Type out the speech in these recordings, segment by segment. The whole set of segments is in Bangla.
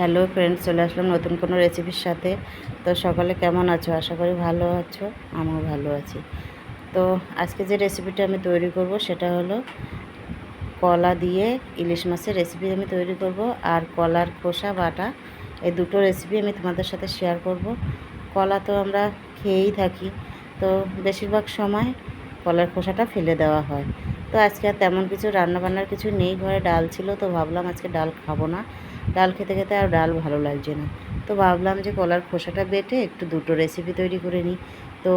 হ্যালো ফ্রেন্ডস চলে আসলাম নতুন কোনো রেসিপির সাথে। তো সকালে কেমন আছো? আশা করি ভালো আছো, আমিও ভালো আছি। তো আজকে যে রেসিপিটা আমি তৈরি করব সেটা হলো কলা দিয়ে ইলিশ মাছের রেসিপি আমি তৈরি করব আর কলার খোসা বাটা। এই দুটো রেসিপি আমি তোমাদের সাথে শেয়ার করব। কলা তো আমরা খেয়েই থাকি। তো বেশিরভাগ সময় কলার খোসাটা ফেলে দেওয়া হয়। তো আজকে আর তেমন কিছু রান্নাবান্নার কিছু নেই, ঘরে ডাল ছিল তো ভাবলাম আজকে ডাল খাব না। ডাল খেতে খেতে আর ডাল ভালো লাগছে না। তো ভাবলাম যে কলার খোসাটা বেটে একটু দুটো রেসিপি তৈরি করে নিই। তো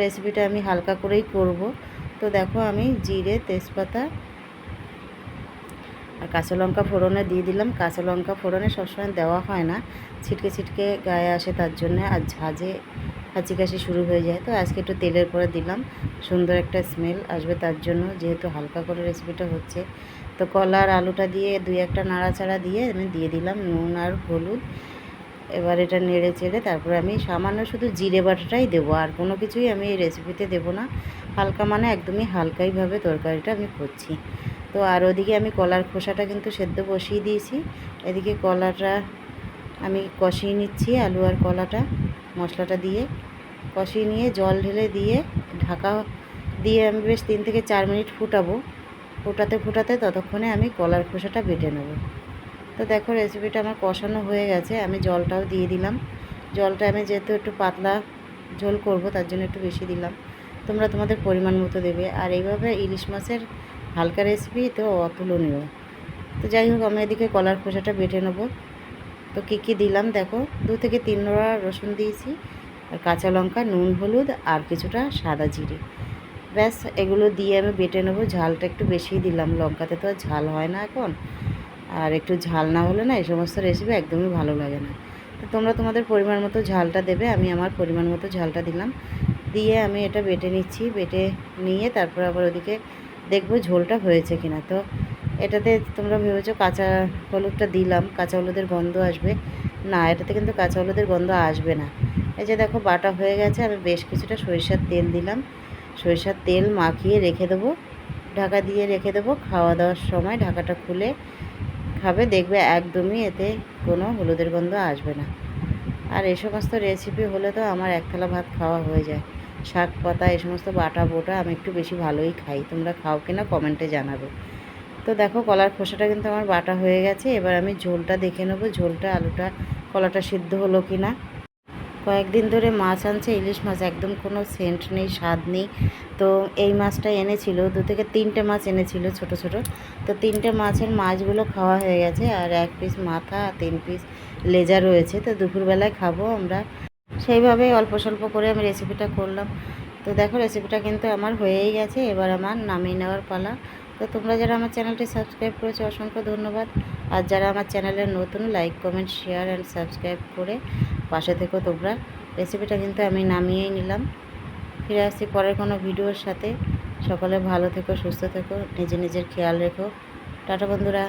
রেসিপিটা আমি হালকা করেই করব। তো দেখো আমি জিরে, তেজপাতা আর কাঁচা লঙ্কা ফোড়নে দিয়ে দিলাম। কাঁচা লঙ্কা ফোড়নে সবসময় দেওয়া হয় না। ছিটকে ছিটকে গায়ে আসে তার জন্য আর ঝাঁঝে হাঁচি কাশি শুরু হয়ে যায়। তো আজকে একটু তেলের পরে দিলাম। সুন্দর একটা স্মেল আসবে তার জন্য যেহেতু হালকা করে রেসিপিটা হচ্ছে। তো কলা আর আলুটা দিয়ে দুই একটা নাড়াচাড়া দিয়ে আমি দিয়ে দিলাম নুন আর হলুদ। এবার এটা নেড়ে চেড়ে তারপরে আমি সামান্য শুধু জিরে বাটাটাই দেবো, আর কোনো কিছুই আমি এই রেসিপিতে দেবো না। হালকা মানে একদমই হালকাইভাবে তরকারিটা আমি করছি। তো আর ওদিকে আমি কলার খোসাটা কিন্তু সেদ্ধ বসিয়ে দিয়েছি। এদিকে কলাটা আমি কষিয়ে নিচ্ছি আলু আর কলাটা মশলাটা দিয়ে। কষিয়ে নিয়ে জল ঢেলে দিয়ে ঢাকা দিয়ে আমি বেশ তিন থেকে চার মিনিট ফুটাবো। ফোটাতে ফোটাতে ততক্ষণে আমি কলার খোসাটা বেটে নেব। তো দেখো রেসিপিটা আমার কষানো হয়ে গেছে, আমি জলটাও দিয়ে দিলাম। জলটা আমি যেহেতু একটু পাতলা ঝোল করব, তার জন্য একটু বেশি দিলাম। তোমরা তোমাদের পরিমাণ মতো দেবে। আর এইভাবে ইলিশ মাছের হালকা রেসিপি তো অতুলনীয়। তো যাই হোক, আমি এদিকে কলার খোসাটা বেটে নেব। তো কী কী দিলাম দেখো, দু থেকে তিন নোড়া রসুন দিয়েছি, আর কাঁচা লঙ্কা, নুন, হলুদ, আর কিছুটা সাদা জিরে। ব্যাস, এগুলো দিয়ে আমি বেটে নেব। ঝালটা একটু বেশিই দিলাম। লঙ্কাতে তো আর ঝাল হয় না এখন। আর একটু ঝাল না হলে না এই সমস্ত রেসিপি একদমই ভালো লাগে না। তো তোমরা তোমাদের পরিমাণ মতো ঝালটা দেবে। আমি আমার পরিমাণ মতো ঝালটা দিলাম। দিয়ে আমি এটা বেটে নিচ্ছি। বেটে নিয়ে তারপর আবার ওদিকে দেখব ঝোলটা হয়েছে কিনা। তো এটাতে তোমরা ভেবেছো কাঁচা হলুদটা দিলাম। কাঁচা হলুদের গন্ধ আসবে। না, এটাতে কিন্তু কাঁচা হলুদের গন্ধ আসবে না। এই যে দেখো বাটা হয়ে গেছে। আমি বেশ কিছুটা সরিষার তেল দিলাম। সরিষার তেল মাখিয়ে রেখে দেবো। ঢাকা দিয়ে রেখে দেবো। খাওয়া দাওয়ার সময় ঢাকাটা খুলে খাবে। দেখবে একদমই এতে কোনো হলুদের গন্ধ আসবে না। আর এই সমস্ত রেসিপি হলে তো আমার এক থালা ভাত খাওয়া হয়ে যায়। শাক পাতা এই সমস্ত বাটা বোটা আমি একটু বেশি ভালোই খাই। তোমরা খাও কিনা কমেন্টে জানাবে। তো দেখো কলার খোসাটা কিন্তু আমার বাটা হয়ে গেছে। এবার আমি ঝোলটা দেখে নেব। ঝোলটা, আলুটা, কলাটা সিদ্ধ হলো কি না কয়েকদিন ধরে মাছ আনছে, ইলিশ মাছ, একদম কোনো সেন্ট নেই, স্বাদ নেই। তো এই মাছটা এনেছিল, দু থেকে তিনটে মাছ এনেছিল ছোট ছোট। তো তিনটে মাছের মাছগুলো খাওয়া হয়ে গেছে, আর এক পিস মাথা তিন পিস লেজা রয়েছে। তো দুপুরবেলায় খাব আমরা। সেইভাবেই অল্প স্বল্প করে আমি রেসিপিটা করলাম। তো দেখো রেসিপিটা কিন্তু আমার হয়েই গেছে। এবার আমার নামিয়ে নেওয়ার পালা। তো তোমরা যারা আমার চ্যানেলটি সাবস্ক্রাইব করেছ, অসংখ্য ধন্যবাদ। আর যারা আমার চ্যানেলে নতুন like comment share and subscribe করে পাশে থেকো তোমরা। রেসিপিটা কিন্তু আমি নামিয়েই নিলাম। ফিরে আসছি পরের কোনো ভিডিওর সাথে। সকলে ভালো থেকো, সুস্থ থেকো, নিজে নিজের খেয়াল রেখো। টাটা বন্ধুরা।